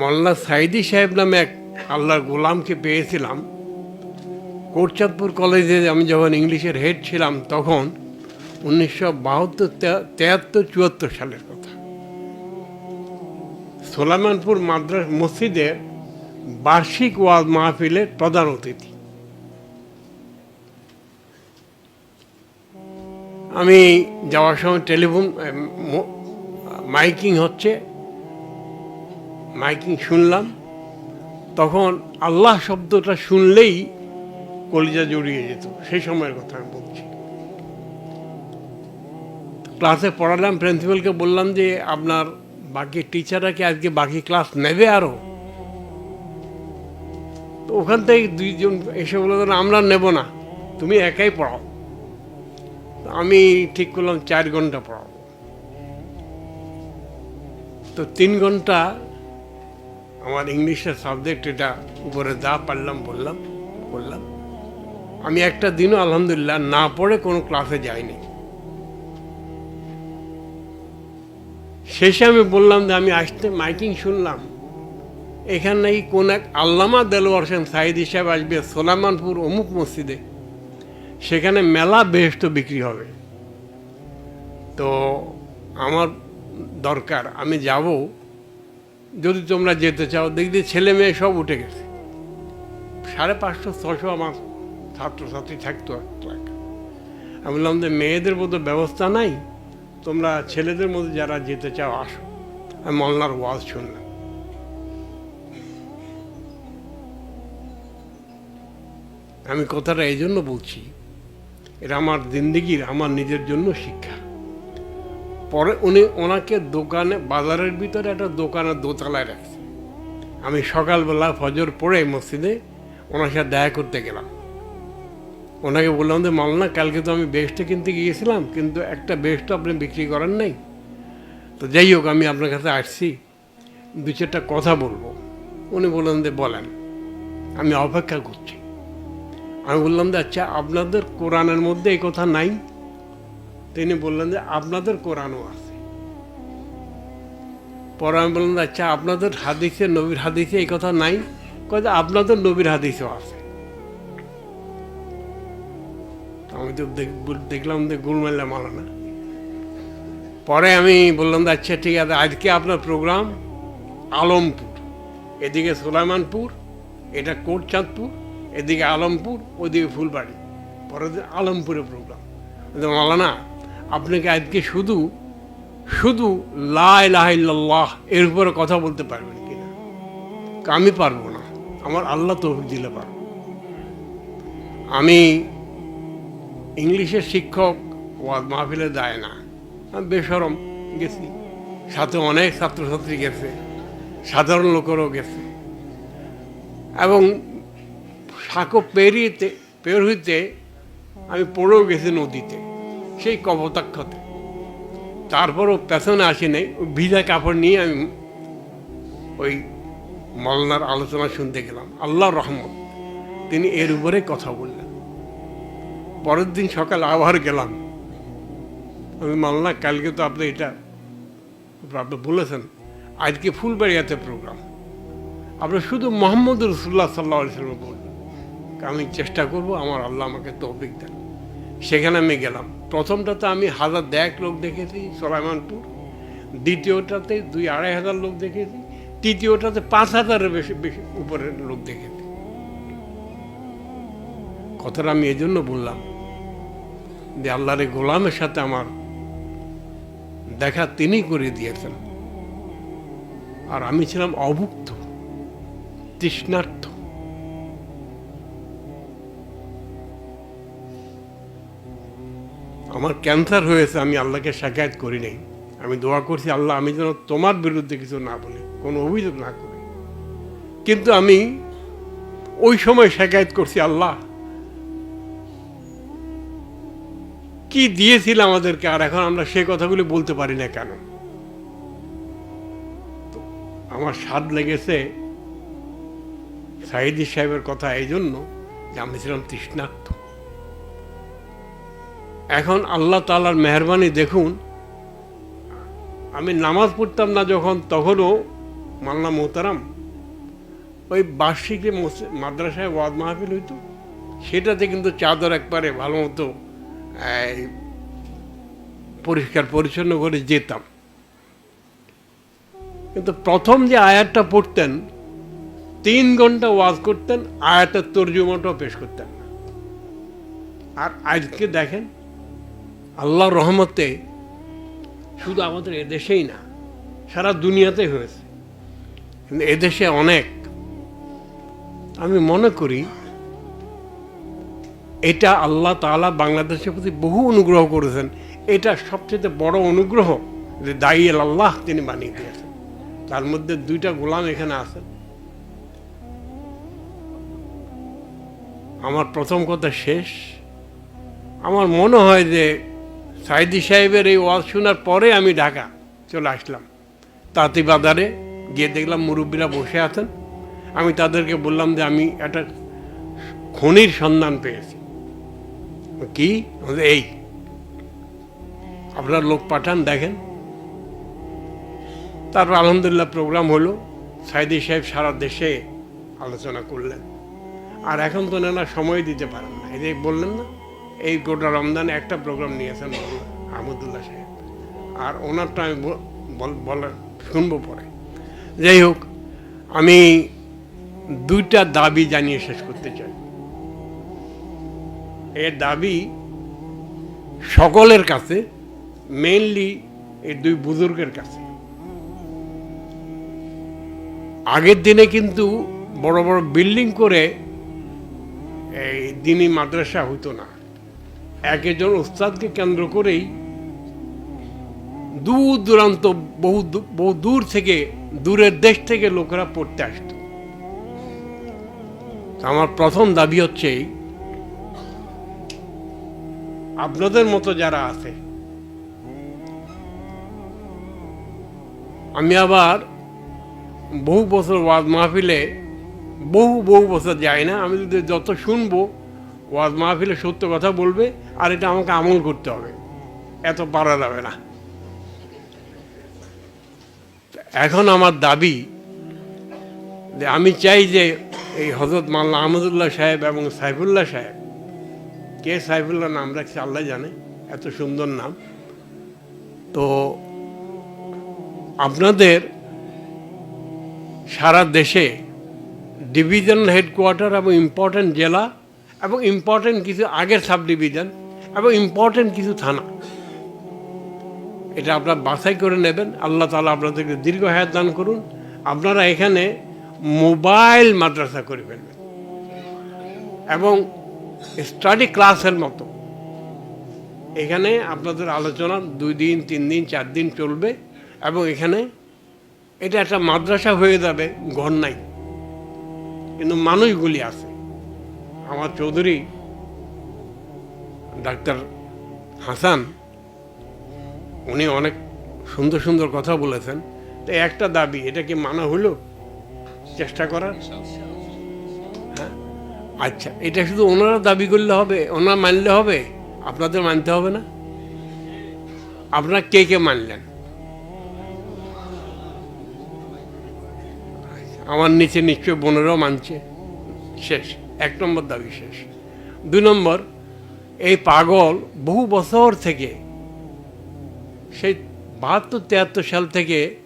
মোল্লা সাইদি সাহেব নামে এক আল্লাহর গোলামকে পেয়েছিলাম। কোটচাঁদপুর কলেজে আমি যখন ইংলিশের হেড ছিলাম তখন উনিশশো বাহাত্তর তেহাত্তর চুয়াত্তর সালের কথা। সোলামানপুর মাদ্রাস মসজিদের বার্ষিক ওয়াজ মাহফিলের প্রধান অতিথি। আমি যাওয়ার সময় টেলিফোন মাইকিং হচ্ছে। মাইকিং শুনলাম, তখন আল্লাহ শব্দটা শুনলেই কলিজা জড়িয়ে যেত। সেই সময়ের কথা আমি বলছি। ক্লাসে পড়ালাম, প্রিন্সিপালকে বললাম যে, আপনার বাকি টিচাররা কি আজকে বাকি ক্লাস নেবে আরও তো ওখান থেকে দুইজন এসে বলে আমরা নেব না, তুমি একাই পড়াও। আমি ঠিক করলাম, চার ঘণ্টা পড়াবো। তো তিন ঘণ্টা আমার ইংলিশের সাবজেক্ট এটা উপরে যা পারলাম বললাম বললাম। আমি একটা দিনও আলহামদুলিল্লাহ না পড়ে কোনো ক্লাসে যাইনি। শেষে আমি বললাম যে আমি আসতে মাইকিং শুনলাম। এখানে নাকি কোন এক আল্লামা দেলোয়ার হোসেন সাইদ হিসাব আসবে সোলামানপুর অমুক মসজিদে। সেখানে মেলা বেহেস্ত বিক্রি হবে। তো আমার দরকার, আমি যাব। যদি তোমরা যেতে চাও দেখছি ছেলে মেয়ে সব উঠে গেছে। সাড়ে পাঁচশো ছশো আমার ছাত্রছাত্রী থাকতো। আমি বললাম যে মেয়েদের মতো ব্যবস্থা নাই? তোমরা ছেলেদের মধ্যে যারা যেতে চাও, আসো। আমি মলনার ওয়াজ শুনলাম। আমি কথাটা এই জন্য বলছি এটা আমার জিন্দিগির, আমার নিজের জন্য শিক্ষা। পরে উনি ওনাকে দোকানে, বাজারের ভিতরে একটা দোকানের দোতলায় রাখছে। আমি সকালবেলা ফজর পড়ে মসজিদে ওনার সাথে দেখা করতে গেলাম। ওনাকে বললাম যে মালনা কালকে তো আমি বেস্টে কিনতে গিয়েছিলাম, কিন্তু একটা বেস্ট আপনি বিক্রি করেন নাই। তো যাই হোক, আমি আপনার কাছে আসছি, দু চারটা কথা বলব। উনি বললেন যে, বলেন, আমি অপেক্ষা করছি। আমি বললাম যে আচ্ছা আপনাদের কোরআনের মধ্যে এই কথা নাই? তিনি বললেন যে আপনাদের কোরআনও আছে। পরে আমি বললাম আচ্ছা আপনাদের হাদিসে নবীর হাদিসে এই কথা নাই? যে আপনাদের নবীর হাদিসেও আছে। আমি তো দেখলাম যে গুলমেলা মালানা পরে আমি বললাম যে, আচ্ছা ঠিক আছে আজকে আপনার প্রোগ্রাম আলমপুর। এদিকে সোলাইমানপুর এটা কোটচাঁদপুর এদিকে আলমপুর ওদিকে ফুলবাড়ি। পরে দিন আলমপুরে প্রোগ্রাম। মালানা আপনাকে আজকে শুধু শুধু লাহ এর উপরে কথা বলতে পারবেন কিনা? আমি পারব না। আমার আল্লাহ তৌফিক দিলে পারব। আমি ইংলিশের শিক্ষক, ওয়াজ মাহফিলে দেয় না। বেসরম গেছি। সাথে অনেক ছাত্রছাত্রী গেছে। সাধারণ লোকেরও গেছে। এবং সাঁকো পেরিয়েতে পের হইতে আমি পড়েও গেছি নদীতে। সেই কপোতাক্ষতে তারপরও পেছনে আসি নাই ভিজা কাপড় নিয়ে আমি ওই মলনার আলোচনা শুনতে গেলাম। আল্লাহ রহমত, তিনি এর উপরে কথা বললেন। পরের দিন সকাল আবার গেলাম। আমি মালনা, কালকে তো আপনি এটা, আপনি বলেছেন, আজকে ফুলবাড়িয়াতে প্রোগ্রাম আপনি শুধু মোহাম্মদ রসুল্লাহ সাল্লাহ সাল্লাম বলবেন। আমি চেষ্টা করব, আমার আল্লাহ আমাকে তৌফিক দেন। সেখানে আমি গেলাম। প্রথমটাতে আমি হাজার দেড় লোক দেখেছি সোলাইমানপুর, দ্বিতীয়টাতে দুই আড়াই হাজার লোক দেখেছি, তৃতীয়টাতে পাঁচ হাজারের বেশি বেশি উপরের লোক দেখেছি। কথাটা আমি এজন্য বললাম যে আল্লাহর গোলামের সাথে আমার দেখা তিনি করে দিয়েছেন। আর আমি ছিলাম অভুক্ত তৃষ্ণার্থ আমার ক্যান্সার হয়েছে, আমি আল্লাহকে শাকায়ত করি নাই। আমি দোয়া করছি, আল্লাহ, আমি যেন তোমার বিরুদ্ধে কিছু না বলি, কোনো অভিযোগ না করি। কিন্তু আমি ওই সময় শাকায়ত করছি, আল্লাহ, কি দিয়েছিল আমাদেরকে, আর এখন আমরা সে কথাগুলি বলতে পারি না কেন? আমার স্বাদ লেগেছে সাইদি সাহেবের কথা এই জন্য যে আমি ছিলাম তৃষ্ণার্থ এখন আল্লাহ তালার মেহরবানি দেখুন। আমি নামাজ পড়তাম না যখন, তখনও মাল্লা মোহতারাম ওই বার্ষিক যে মাদ্রাসায় ওয়াদ মাহফিল হইতো। সেটাতে কিন্তু চাদর একবারে ভালো মতো পরিষ্কার পরিচ্ছন্ন করে যেতাম। কিন্তু প্রথম যে আয়াতটা পড়তেন, তিন ঘণ্টা ওয়াজ করতেন, আয়াতের তর্জুমাটাও পেশ করতেন না। আর আজকে দেখেন আল্লাহর রহমতে শুধু আমাদের এদেশেই না, সারা দুনিয়াতে হয়েছে। কিন্তু এদেশে অনেক। আমি মনে করি এটা আল্লাহ তাআলা বাংলাদেশের প্রতি বহু অনুগ্রহ করেছেন। এটা সবচেয়ে বড় অনুগ্রহ যে দায়ী আল্লাহ তিনি বানিয়ে দিয়েছেন। তার মধ্যে দুইটা গোলাম এখানে আছেন। আমার প্রথম কথা শেষ। আমার মনে হয় যে সাইদি সাহেবের এই ওয়াজ শোনার পরে আমি ঢাকা চলে আসলাম। তাঁতি বাজারে গিয়ে দেখলাম মুরব্বীরা বসে আছেন। আমি তাদেরকে বললাম যে আমি একটা খনির সন্ধান পেয়েছি। কি? এই। আপনার লোক পাঠান, দেখেন। তারপর আলহামদুলিল্লাহ প্রোগ্রাম হলো। সাইদি সাহেব সারা দেশে আলোচনা করলেন। আর এখন তো নানা সময় দিতে পারেন না। এই যে বললেন না এই গোটা রমজানে একটা প্রোগ্রাম নিয়েছেন আহমদুল্লাহ সাহেব। আর ওনারটা আমি বল- বল- বলার, শুনব পরে। যাই হোক, আমি দুইটা দাবি জানিয়ে শেষ করতে চাই। এর দাবি সকলের কাছে মেইনলি এই দুই বুজুর্গের কাছে। আগের দিনে কিন্তু বড় বড় বিল্ডিং করে এই দিনই মাদ্রাসা হতো না। এক একজন ওস্তাদকে কেন্দ্র করেই দূর দূরান্ত, বহু বহু দূর থেকে, দূরের দেশ থেকে লোকেরা পড়তে আসতো। আমার প্রথম দাবি হচ্ছে আপনাদের মতো যারা আছে, আমি আবার বহু বছর ওয়াজ মাহফিলে, বহু বহু বছর যাই না, আমি যদি যত শুনব, ওয়াজ মাহফিলে সত্য কথা বলবে আর এটা আমাকে আমল করতে হবে। এত পারা যাবে না। এখন আমার দাবি যে আমি চাই যে এই হজরত মাল্লা আহমদুল্লাহ সাহেব এবং সাইফুল্লাহ সাহেব, কে সাইফুল্লাহ নাম রাখছে আল্লাহ জানে, এত সুন্দর নাম। তো আপনাদের সারা দেশে ডিভিশনাল হেডকোয়ার্টার এবং ইম্পর্ট্যান্ট জেলা এবং ইম্পর্ট্যান্ট কিছু আগের সাব ডিভিশন এবং ইম্পর্ট্যান্ট কিছু থানা। এটা আপনার বাছাই করে নেবেন। আল্লাহ তালা আপনাদেরকে দীর্ঘ হায়াত দান করুন। আপনারা এখানে মোবাইল মাদ্রাসা করে ফেলবেন। এবং স্টাডি ক্লাসের মতো। এখানে আপনাদের আলোচনা দুই দিন, তিন দিন, চার দিন চলবে। এবং এখানে এটা একটা মাদ্রাসা হয়ে যাবে, ঘর নাই। কিন্তু মানুষগুলি আছে। আমার চৌধুরী ডাক্তার হাসান, উনি অনেক সুন্দর সুন্দর কথা বলেছেন। তো একটা দাবি, এটা কি মানা হলো? চেষ্টা করার? হ্যাঁ? আচ্ছা এটা শুধু ওনারা দাবি করলে হবে, ওনারা মানলে হবে? আপনাদের মানতে হবে না? আপনারা কে কে মানলেন? আমার নিচে নিশ্চয় বোনেরাও মানছে। শেষ, এক নম্বর দাবি শেষ। দুই নম্বর এই পাগল বহু বছর থেকে, সেই বাহাত্তর, তিয়াত্তর সাল থেকে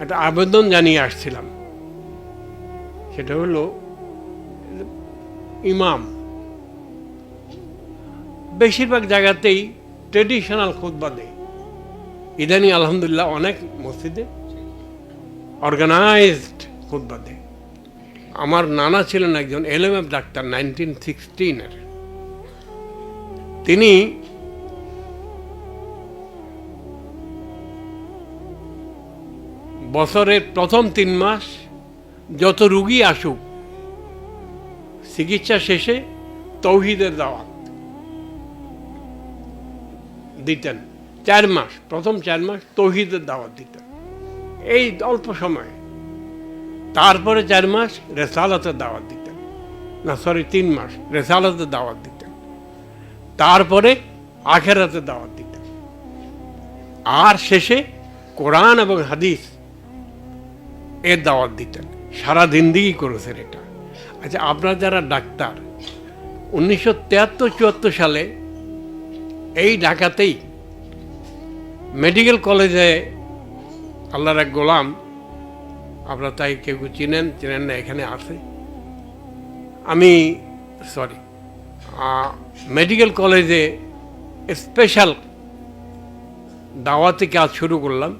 একটা আবেদন জানিয়ে আসছিলাম। সেটা হলো, ইমাম। বেশিরভাগ জায়গাতেই ট্রেডিশনাল খুতবা দেয়। ইদানি আলহামদুলিল্লাহ অনেক মসজিদে অর্গানাইজড খুতবা দেয়। আমার নানা ছিলেন একজন এলএমএফ ডাক্তার নাইনটিন সিক্সটিনের তিনি বছরের প্রথম তিন মাস যত রুগী আসুক, চিকিৎসা শেষে তৌহিদের দাওয়াত দিতেন। চার মাস, প্রথম চার মাস তৌহিদের দাওয়াত দিতেন। এই অল্প সময়ে। তারপরে চার মাস রেসালাতের দাওয়াত দিতেন। না সরি তিন মাস রেসালাতের দাওয়াত দিতেন। তারপরে আখেরাতের দাওয়াত দিতেন আর শেষে কোরআন এবং হাদিস এর দাওয়াত দিতেন। সারা দিনদিগি করেছেন এটা। আচ্ছা আপনার যারা ডাক্তার, উনিশশো তেয়াত্তর চুয়াত্তর সালে এই ঢাকাতেই মেডিকেল কলেজে আল্লাহর এক গোলাম, আপনারা তাই কেউ চিনেন চিনেন না, এখানে আছে। আমি সরি মেডিকেল কলেজে স্পেশাল দাওয়াতে কাজ শুরু করলাম।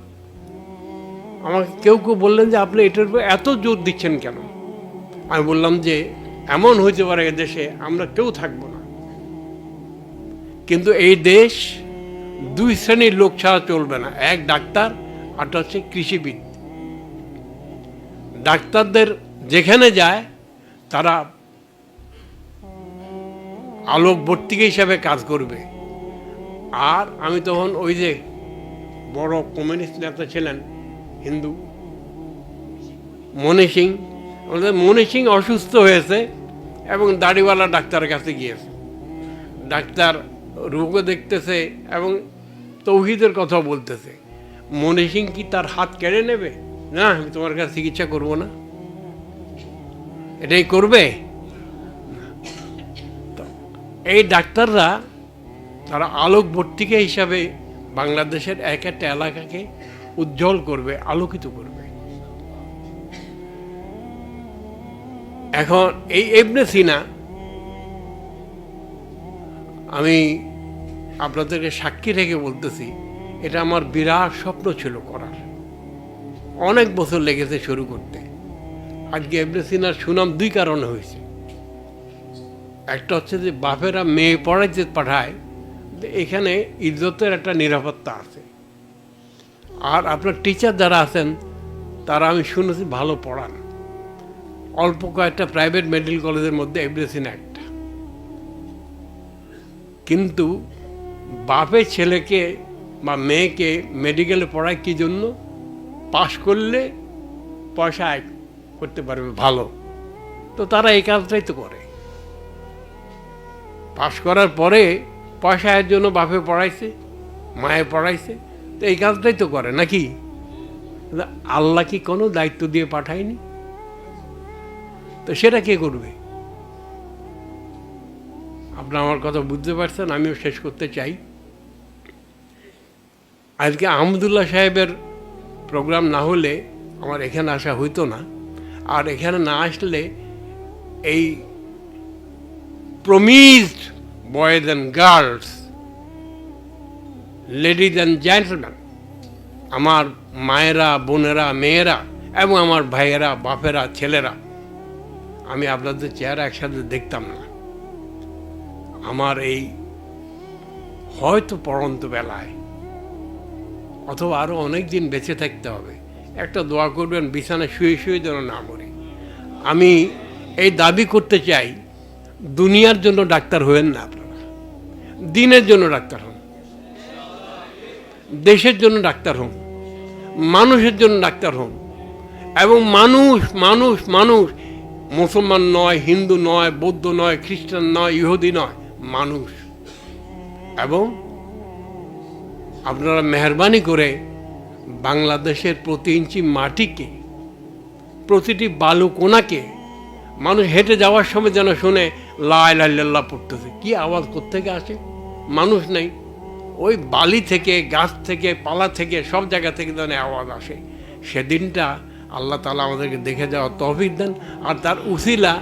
আমাকে কেউ কেউ বললেন যে, আপনি এটার উপর এত জোর দিচ্ছেন কেন? আমি বললাম যে, এমন হইতে পারে দেশে আমরা কেউ থাকব না। কিন্তু এই দেশ দুই শ্রেণির লোক ছাড়া চলবে না। এক ডাক্তার আরটা হচ্ছে কৃষিবিদ। ডাক্তারদের যেখানে যায়, তারা আলোকবর্তিকা হিসাবে কাজ করবে। আর আমি তখন ওই যে বড় কমিউনিস্ট নেতা ছিলেন, হিন্দু মনি সিং, আমাদের মনি সিং অসুস্থ হয়েছে এবং দাড়িওয়ালা ডাক্তারের কাছে গিয়েছে। ডাক্তার রোগও দেখতেছে এবং তৌহিদের কথা বলতেছে। মনি সিং কি তার হাত কেড়ে নেবে? না, আমি তোমার কাছে চিকিৎসা করব না। এটাই করবে? এই ডাক্তাররা তারা আলোকবর্তিকা হিসাবে বাংলাদেশের এক একটা এলাকাকে উজ্জ্বল করবে, আলোকিত করবে। এখন এই এবনে সিনা, আমি আপনাদেরকে সাক্ষী রেখে বলতেছি, এটা আমার বিরাট স্বপ্ন ছিল করার। অনেক বছর লেগেছে শুরু করতে। আজকে এবনে সিনার সুনাম দুই কারণে হয়েছে। একটা হচ্ছে যে বাপেরা মেয়ে পড়াইতে পাঠায়, এখানে ইজ্জতের একটা নিরাপত্তা আছে। আর আপনার টিচার যারা আছেন, তারা আমি শুনেছি ভালো পড়ান। অল্প কয়েকটা প্রাইভেট মেডিকেল কলেজের মধ্যে এভরিথিং একটা কিন্তু বাপের ছেলেকে বা মেয়েকে মেডিকেলে পড়ায় কি জন্য? পাশ করলে পয়সা করতে পারবে ভালো। তো তারা এই কাজটাই তো করে। পাশ করার পরে পয়সা আয়ের জন্য বাপে পড়াইছে, মায়ে পড়াইছে, তো এই কাজটাই তো করে, নাকি? আল্লাহ কি কোনো দায়িত্ব দিয়ে পাঠায়নি? তো সেটা কে করবে? আপনার আমার কথা বুঝতে পারছেন, আমিও শেষ করতে চাই। আজকে আহমদুল্লাহ সাহেবের প্রোগ্রাম না হলে আমার এখানে আসা হইতো না। আর এখানে না আসলে এই promised boys and girls ladies and gentleman আমার মায়েরা, বোনেরা, মেয়েরা এবং আমার ভাইয়েরা, বাপেরা, ছেলেরা, আমি আপনাদের চেহারা একসাথে দেখতাম না। আমার এই হয়তো পড়ন্ত বেলায়, অথবা আরও অনেক দিন বেঁচে থাকতে হবে, একটা দোয়া করবেন, বিছানায় শুয়ে শুয়ে যেন না মরি। আমি এই দাবি করতে চাই দুনিয়ার জন্য ডাক্তার হবেন না আপনারা। দিনের জন্য ডাক্তার হন। দেশের জন্য ডাক্তার হন। মানুষের জন্য ডাক্তার হন। এবং মানুষ মানুষ মানুষ, মুসলমান নয়, হিন্দু নয়, বৌদ্ধ নয়, খ্রিস্টান নয়, ইহুদি নয়, মানুষ। এবং আপনারা মেহরবানি করে বাংলাদেশের প্রতি ইঞ্চি মাটিকে, প্রতিটি বালু কোনাকে মানুষ হেঁটে যাওয়ার সময় যেন শুনে লাই লাল্লাহ পড়তেছে। কি আওয়াজ কোথেকে আসে? মানুষ নেই। ওই বালি থেকে গাছ থেকে পালা থেকে সব জায়গা থেকে যেন আওয়াজ আসে। সেদিনটা আল্লাহ তালা আমাদেরকে দেখে যাওয়ার তহবিক দেন আর তার উসিলা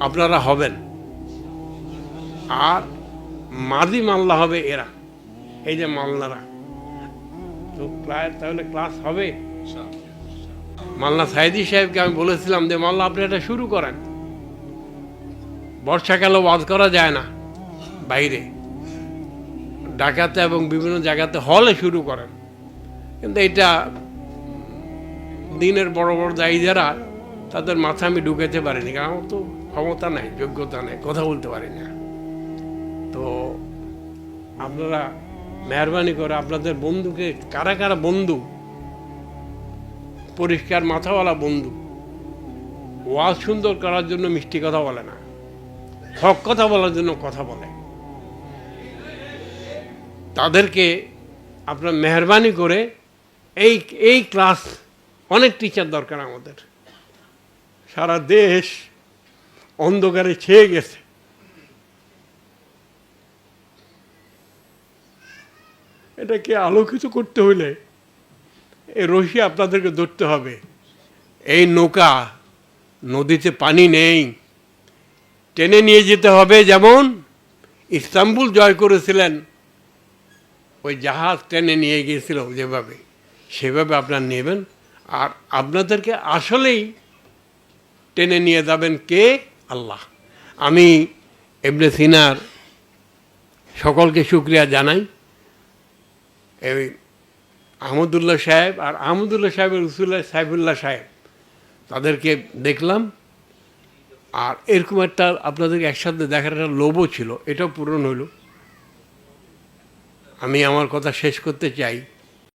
আপনারা হবেন। আর মাদি মাল্লা হবে এরা। এই যে মালনারা তো প্রায় তাহলে ক্লাস হবে? মাল্লা সাইদি সাহেবকে আমি বলেছিলাম যে মাল্লা আপনি এটা শুরু করেন। বর্ষাকালে ওয়াজ করা যায় না? বাইরে। ঢাকাতে এবং বিভিন্ন জায়গাতে হলে শুরু করেন। কিন্তু এটা দিনের বড় বড় দায়ী যারা, তাদের মাথা আমি ঢুকাতে পারিনি। কারণ আমার তো ক্ষমতা নাই, যোগ্যতা নেই, কথা বলতে পারি না তো আপনারা মেহরবানি করে আপনাদের বন্ধুকে, কারা কারা বন্ধু? পরিষ্কার মাথাওয়ালা বন্ধু। ওয়াজ সুন্দর করার জন্য মিষ্টি কথা বলে না। হক কথা বলার জন্য কথা বলে। তাদেরকে আপনার মেহরবানি করে এই এই ক্লাস অনেক টিচার দরকার আমাদের। সারা দেশ অন্ধকারে ছেয়ে গেছে। এটাকে আলোকিত করতে হলে এই রশি আপনাদেরকে ধরতে হবে। এই নৌকা নদীতে পানি নেই। টেনে নিয়ে যেতে হবে, যেমন ইস্তাম্বুল জয় করেছিলেন, ওই জাহাজ টেনে নিয়ে গিয়েছিল যেভাবে, সেভাবে আপনার নেবেন। আর আপনাদেরকে আসলেই টেনে নিয়ে যাবেন কে? আল্লাহ। আমি এমনি সিনার সকলকে শুক্রিয়া জানাই। এই আহমদুল্লাহ সাহেব আর আহমদুল্লাহ সাহেবের রসুল্লাহ সাহেবুল্লাহ সাহেব, তাদেরকে দেখলাম। আর এরকম একটা আপনাদের একসাথে দেখার একটা লোভও ছিল, এটাও পূরণ হলো আমি আমার কথা শেষ করতে চাই।